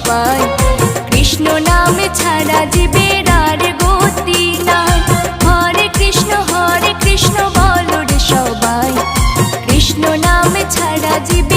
সবাই কৃষ্ণ নামে ছাড়া জীবের আর গতি নাই। হরে কৃষ্ণ হরে কৃষ্ণ বল সবাই। কৃষ্ণ নামে ছাড়া জীব